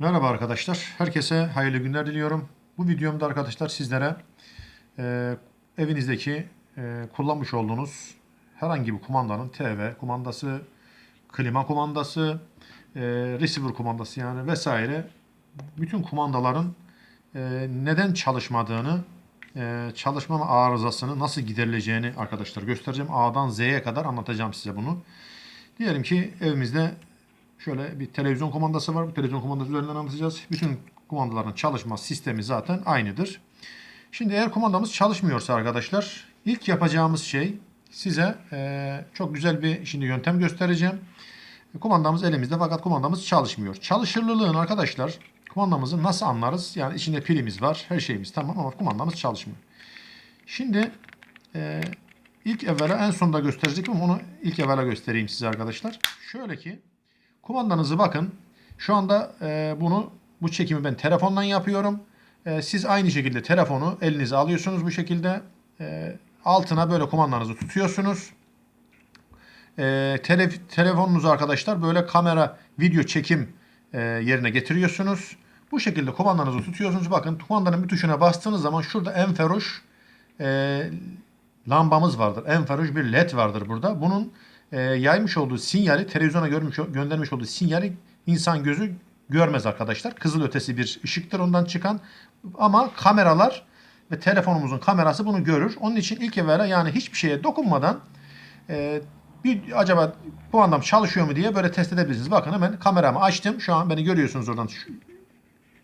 Merhaba arkadaşlar. Herkese hayırlı günler diliyorum. Bu videomda arkadaşlar sizlere e, evinizdeki e, kullanmış olduğunuz herhangi bir kumandanın TV kumandası, klima kumandası, e, receiver kumandası yani vesaire bütün kumandaların e, neden çalışmadığını, e, çalışma arızasını nasıl giderileceğini arkadaşlar göstereceğim. A'dan Z'ye kadar anlatacağım size bunu. Diyelim ki evimizde Şöyle bir televizyon kumandası var. Bu televizyon kumandası üzerinden anlatacağız. Bütün kumandaların çalışma sistemi zaten aynıdır. Şimdi eğer kumandamız çalışmıyorsa arkadaşlar ilk yapacağımız şey size eee, çok güzel bir şimdi yöntem göstereceğim. Kumandamız elimizde fakat kumandamız çalışmıyor. Çalışırlılığını arkadaşlar kumandamızı nasıl anlarız? Yani içinde pilimiz var, her şeyimiz tamam ama kumandamız çalışmıyor. Şimdi eee, ilk evvela en sonda gösterecektim ama onu ilk evvela göstereyim size arkadaşlar. Şöyle ki Kumandanızı bakın. Şu anda e, bunu bu çekimi ben telefondan yapıyorum. E, siz aynı şekilde telefonu elinize alıyorsunuz bu şekilde. E, altına böyle kumandanızı tutuyorsunuz. E, tele- telefonunuzu arkadaşlar böyle kamera video çekim e, yerine getiriyorsunuz. Bu şekilde kumandanızı tutuyorsunuz. Bakın kumandanın bir tuşuna bastığınız zaman şurada enferuş e, lambamız vardır. Enferuş bir led vardır burada. Bunun e, yaymış olduğu sinyali, televizyona görmüş, göndermiş olduğu sinyali insan gözü görmez arkadaşlar. Kızıl ötesi bir ışıktır ondan çıkan. Ama kameralar ve telefonumuzun kamerası bunu görür. Onun için ilk evvela yani hiçbir şeye dokunmadan e, bir acaba bu anlam çalışıyor mu diye böyle test edebilirsiniz. Bakın hemen kameramı açtım. Şu an beni görüyorsunuz oradan şu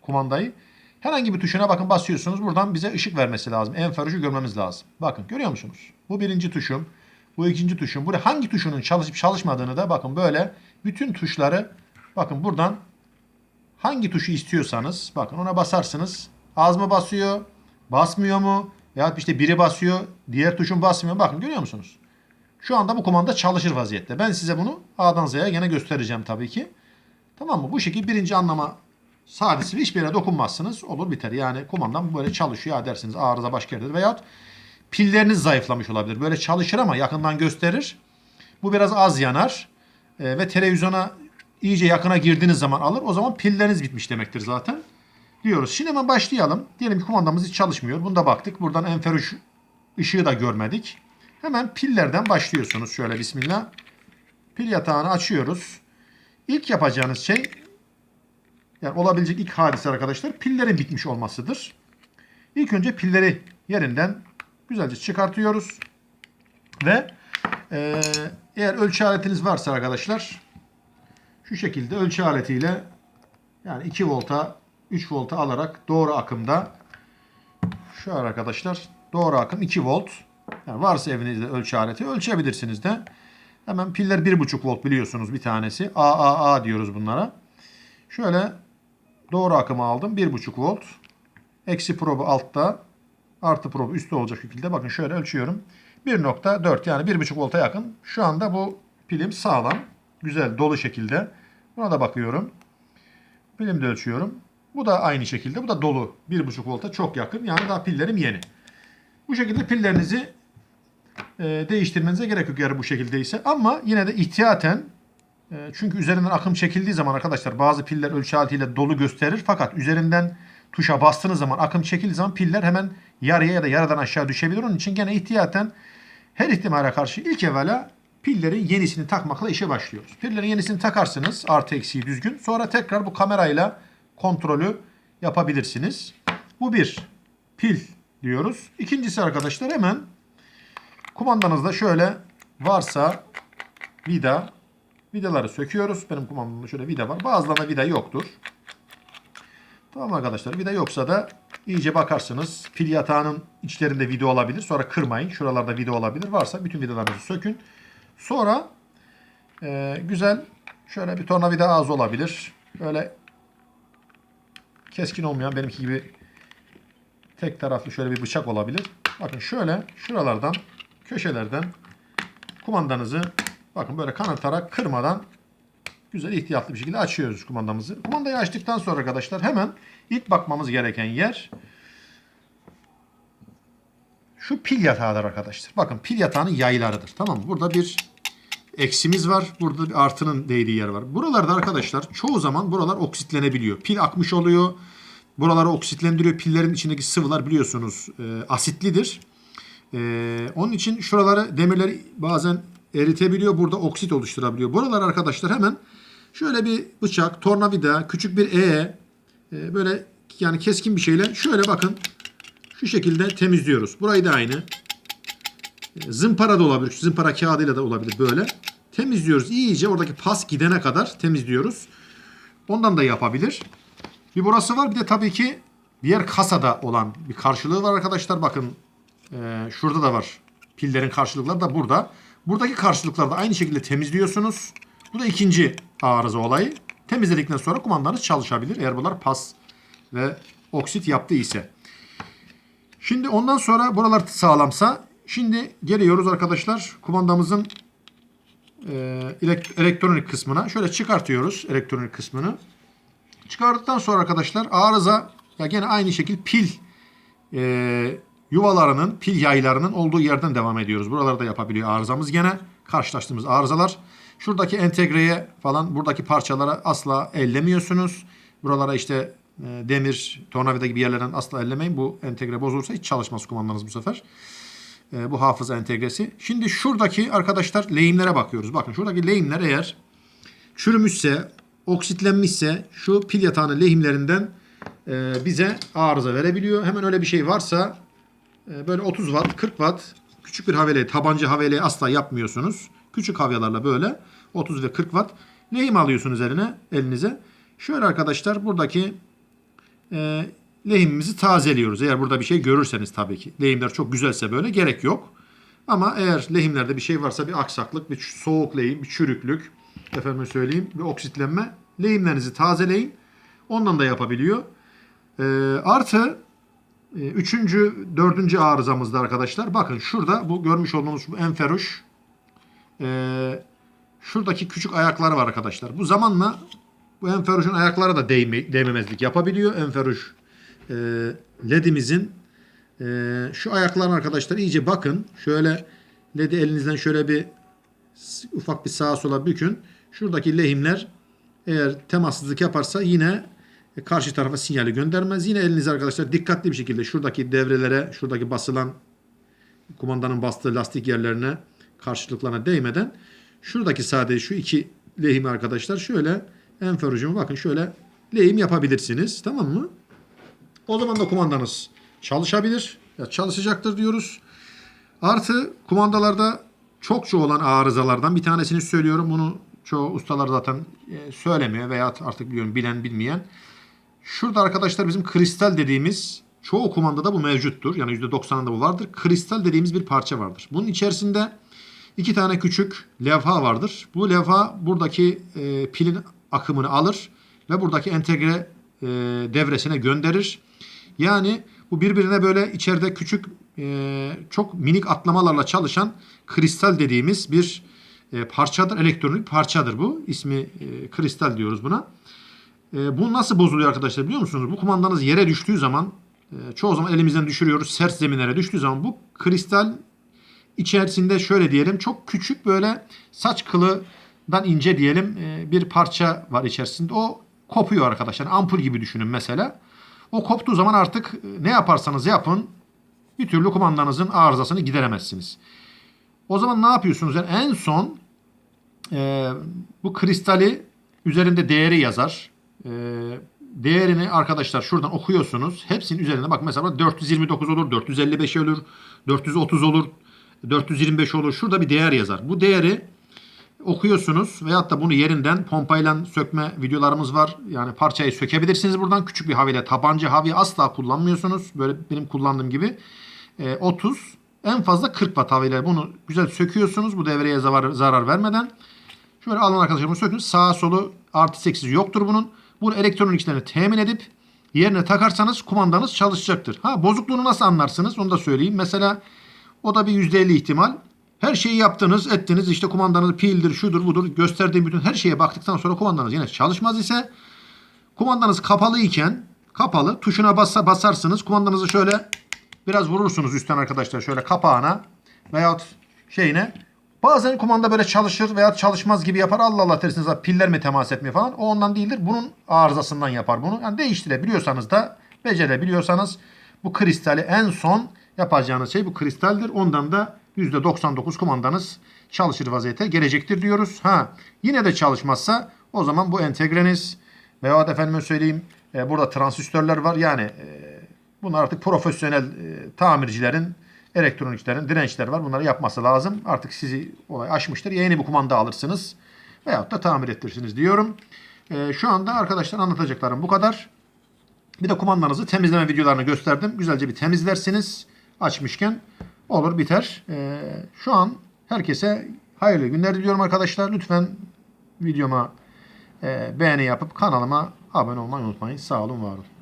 kumandayı. Herhangi bir tuşuna bakın basıyorsunuz. Buradan bize ışık vermesi lazım. Enferuşu görmemiz lazım. Bakın görüyor musunuz? Bu birinci tuşum. Bu ikinci tuşum. Burada hangi tuşunun çalışıp çalışmadığını da bakın böyle bütün tuşları bakın buradan hangi tuşu istiyorsanız bakın ona basarsınız. Az mı basıyor? Basmıyor mu? Ya işte biri basıyor, diğer tuşun basmıyor. Bakın görüyor musunuz? Şu anda bu kumanda çalışır vaziyette. Ben size bunu A'dan Z'ye gene göstereceğim tabii ki. Tamam mı? Bu şekilde birinci anlama sadesi hiçbir yere dokunmazsınız. Olur biter. Yani kumandam böyle çalışıyor dersiniz arıza başka yerdedir. Veyahut pilleriniz zayıflamış olabilir. Böyle çalışır ama yakından gösterir. Bu biraz az yanar. E, ve televizyona iyice yakına girdiğiniz zaman alır. O zaman pilleriniz bitmiş demektir zaten. Diyoruz. Şimdi hemen başlayalım. Diyelim ki kumandamız hiç çalışmıyor. Bunda baktık. Buradan enferuş ışığı da görmedik. Hemen pillerden başlıyorsunuz. Şöyle bismillah. Pil yatağını açıyoruz. İlk yapacağınız şey yani olabilecek ilk hadise arkadaşlar pillerin bitmiş olmasıdır. İlk önce pilleri yerinden güzelce çıkartıyoruz. Ve e, eğer ölçü aletiniz varsa arkadaşlar şu şekilde ölçü aletiyle yani 2 volta 3 volta alarak doğru akımda şu arkadaşlar doğru akım 2 volt yani varsa evinizde ölçü aleti ölçebilirsiniz de. Hemen piller 1,5 volt biliyorsunuz bir tanesi. AAA diyoruz bunlara. Şöyle doğru akımı aldım. 1,5 volt. Eksi probu altta. Artı probu üstte olacak şekilde. Bakın şöyle ölçüyorum. 1.4 yani 1,5 volta yakın. Şu anda bu pilim sağlam. Güzel dolu şekilde. Buna da bakıyorum. Pilim de ölçüyorum. Bu da aynı şekilde. Bu da dolu. 1,5 volta çok yakın. Yani daha pillerim yeni. Bu şekilde pillerinizi e, değiştirmenize gerek yok eğer bu şekildeyse. Ama yine de ihtiyaten e, çünkü üzerinden akım çekildiği zaman arkadaşlar bazı piller ölçü aletiyle dolu gösterir. Fakat üzerinden tuşa bastığınız zaman akım çekildiği zaman piller hemen yarıya ya da yarıdan aşağı düşebilir. Onun için gene ihtiyaten her ihtimale karşı ilk evvela pillerin yenisini takmakla işe başlıyoruz. Pillerin yenisini takarsınız artı eksiği düzgün. Sonra tekrar bu kamerayla kontrolü yapabilirsiniz. Bu bir pil diyoruz. İkincisi arkadaşlar hemen kumandanızda şöyle varsa vida vidaları söküyoruz. Benim kumandamda şöyle vida var. Bazılarında vida yoktur. Tamam arkadaşlar vida yoksa da iyice bakarsınız. Pil yatağının içlerinde vida olabilir. Sonra kırmayın. Şuralarda vida olabilir. Varsa bütün vidalarınızı sökün. Sonra e, güzel şöyle bir tornavida ağzı olabilir. Böyle keskin olmayan benimki gibi tek taraflı şöyle bir bıçak olabilir. Bakın şöyle şuralardan köşelerden kumandanızı bakın böyle kanatarak kırmadan güzel ihtiyatlı bir şekilde açıyoruz kumandamızı. Kumandayı açtıktan sonra arkadaşlar hemen ilk bakmamız gereken yer şu pil yatağıdır arkadaşlar. Bakın pil yatağının yaylarıdır. Tamam mı? Burada bir eksimiz var. Burada bir artının değdiği yer var. Buralarda arkadaşlar çoğu zaman buralar oksitlenebiliyor. Pil akmış oluyor. Buraları oksitlendiriyor. Pillerin içindeki sıvılar biliyorsunuz e, asitlidir. E, onun için şuraları demirleri bazen eritebiliyor. Burada oksit oluşturabiliyor. Buralar arkadaşlar hemen şöyle bir bıçak, tornavida, küçük bir e, e, böyle yani keskin bir şeyle şöyle bakın şu şekilde temizliyoruz. Burayı da aynı. E, Zımpara da olabilir. Şu Zımpara kağıdıyla da olabilir böyle. Temizliyoruz. İyice oradaki pas gidene kadar temizliyoruz. Ondan da yapabilir. Bir burası var. Bir de tabii ki diğer kasada olan bir karşılığı var arkadaşlar. Bakın e, şurada da var. Pillerin karşılıkları da burada. Buradaki karşılıkları da aynı şekilde temizliyorsunuz. Bu da ikinci arıza olayı. Temizledikten sonra kumandanız çalışabilir. Eğer bunlar pas ve oksit yaptı ise. Şimdi ondan sonra buralar sağlamsa şimdi geliyoruz arkadaşlar kumandamızın e, elek- elektronik kısmına. Şöyle çıkartıyoruz elektronik kısmını. Çıkardıktan sonra arkadaşlar arıza ya gene aynı şekil pil e, yuvalarının, pil yaylarının olduğu yerden devam ediyoruz. Buralarda yapabiliyor arızamız gene. Karşılaştığımız arızalar. Şuradaki entegreye falan buradaki parçalara asla ellemiyorsunuz. Buralara işte e, demir, tornavida gibi yerlerden asla ellemeyin. Bu entegre bozulursa hiç çalışmaz kumandanız bu sefer. E, bu hafıza entegresi. Şimdi şuradaki arkadaşlar lehimlere bakıyoruz. Bakın şuradaki lehimler eğer çürümüşse, oksitlenmişse şu pil yatağının lehimlerinden e, bize arıza verebiliyor. Hemen öyle bir şey varsa böyle 30 watt, 40 watt küçük bir havele, tabanca havele asla yapmıyorsunuz. Küçük havyalarla böyle 30 ve 40 watt lehim alıyorsunuz eline, elinize. Şöyle arkadaşlar buradaki e, lehimimizi tazeliyoruz. Eğer burada bir şey görürseniz tabii ki. Lehimler çok güzelse böyle gerek yok. Ama eğer lehimlerde bir şey varsa bir aksaklık, bir soğuk lehim, bir çürüklük, efendim söyleyeyim, bir oksitlenme lehimlerinizi tazeleyin. Ondan da yapabiliyor. E, artı üçüncü, dördüncü arızamızda arkadaşlar. Bakın şurada bu görmüş olduğunuz bu enferuş e, şuradaki küçük ayakları var arkadaşlar. Bu zamanla bu enferuşun ayakları da değme, değmemezlik yapabiliyor. Enferuş e, ledimizin e, şu ayaklarına arkadaşlar iyice bakın. Şöyle ledi elinizden şöyle bir ufak bir sağa sola bükün. Şuradaki lehimler eğer temassızlık yaparsa yine e, karşı tarafa sinyali göndermez. Yine eliniz arkadaşlar dikkatli bir şekilde şuradaki devrelere, şuradaki basılan kumandanın bastığı lastik yerlerine karşılıklarına değmeden şuradaki sadece şu iki lehimi arkadaşlar şöyle enfer bakın şöyle lehim yapabilirsiniz. Tamam mı? O zaman da kumandanız çalışabilir. Ya çalışacaktır diyoruz. Artı kumandalarda çokça olan arızalardan bir tanesini söylüyorum. Bunu çoğu ustalar zaten e, söylemiyor veya artık biliyorum bilen bilmeyen. Şurada arkadaşlar bizim kristal dediğimiz çoğu kumandada bu mevcuttur. Yani %90'ında bu vardır. Kristal dediğimiz bir parça vardır. Bunun içerisinde iki tane küçük levha vardır. Bu levha buradaki e, pilin akımını alır ve buradaki entegre e, devresine gönderir. Yani bu birbirine böyle içeride küçük e, çok minik atlamalarla çalışan kristal dediğimiz bir e, parçadır. Elektronik parçadır bu. İsmi e, kristal diyoruz buna. E, bu nasıl bozuluyor arkadaşlar biliyor musunuz? Bu kumandanız yere düştüğü zaman e, çoğu zaman elimizden düşürüyoruz. Sert zeminlere düştüğü zaman bu kristal içerisinde şöyle diyelim çok küçük böyle saç kılından ince diyelim e, bir parça var içerisinde. O kopuyor arkadaşlar. Ampul gibi düşünün mesela. O koptuğu zaman artık e, ne yaparsanız yapın bir türlü kumandanızın arızasını gideremezsiniz. O zaman ne yapıyorsunuz? Yani en son e, bu kristali üzerinde değeri yazar. E, değerini arkadaşlar şuradan okuyorsunuz. Hepsinin üzerinde bak mesela 429 olur, 455 olur, 430 olur, 425 olur. Şurada bir değer yazar. Bu değeri okuyorsunuz veyahut da bunu yerinden pompayla sökme videolarımız var. Yani parçayı sökebilirsiniz buradan. Küçük bir haviyle tabanca havi asla kullanmıyorsunuz. Böyle benim kullandığım gibi. E, 30 en fazla 40 watt haviyle bunu güzel söküyorsunuz. Bu devreye zarar, zarar vermeden. Şöyle alın arkadaşlar bunu sökün. Sağa solu artı eksi yoktur bunun. Bunu elektronik işlerini temin edip yerine takarsanız kumandanız çalışacaktır. Ha bozukluğunu nasıl anlarsınız onu da söyleyeyim. Mesela o da bir %50 ihtimal. Her şeyi yaptınız, ettiniz. işte kumandanız pildir, şudur, budur. Gösterdiğim bütün her şeye baktıktan sonra kumandanız yine çalışmaz ise kumandanız kapalı iken kapalı tuşuna bassa, basarsınız. Kumandanızı şöyle biraz vurursunuz üstten arkadaşlar şöyle kapağına veyahut şeyine Bazen kumanda böyle çalışır veya çalışmaz gibi yapar. Allah Allah dersiniz "Ha, piller mi temas etmiyor falan. O ondan değildir. Bunun arızasından yapar bunu. Yani değiştirebiliyorsanız da becerebiliyorsanız bu kristali en son yapacağınız şey bu kristaldir. Ondan da %99 kumandanız çalışır vaziyete gelecektir diyoruz. Ha yine de çalışmazsa o zaman bu entegreniz veya efendime söyleyeyim e, burada transistörler var. Yani e, bunlar artık profesyonel e, tamircilerin elektronikçilerin dirençler var. Bunları yapması lazım. Artık sizi olay aşmıştır. Yeni bir kumanda alırsınız. Veyahut da tamir ettirirsiniz diyorum. Ee, şu anda arkadaşlar anlatacaklarım bu kadar. Bir de kumandanızı temizleme videolarını gösterdim. Güzelce bir temizlersiniz. Açmışken olur biter. Ee, şu an herkese hayırlı günler diliyorum arkadaşlar. Lütfen videoma e, beğeni yapıp kanalıma abone olmayı unutmayın. Sağ olun, var olun.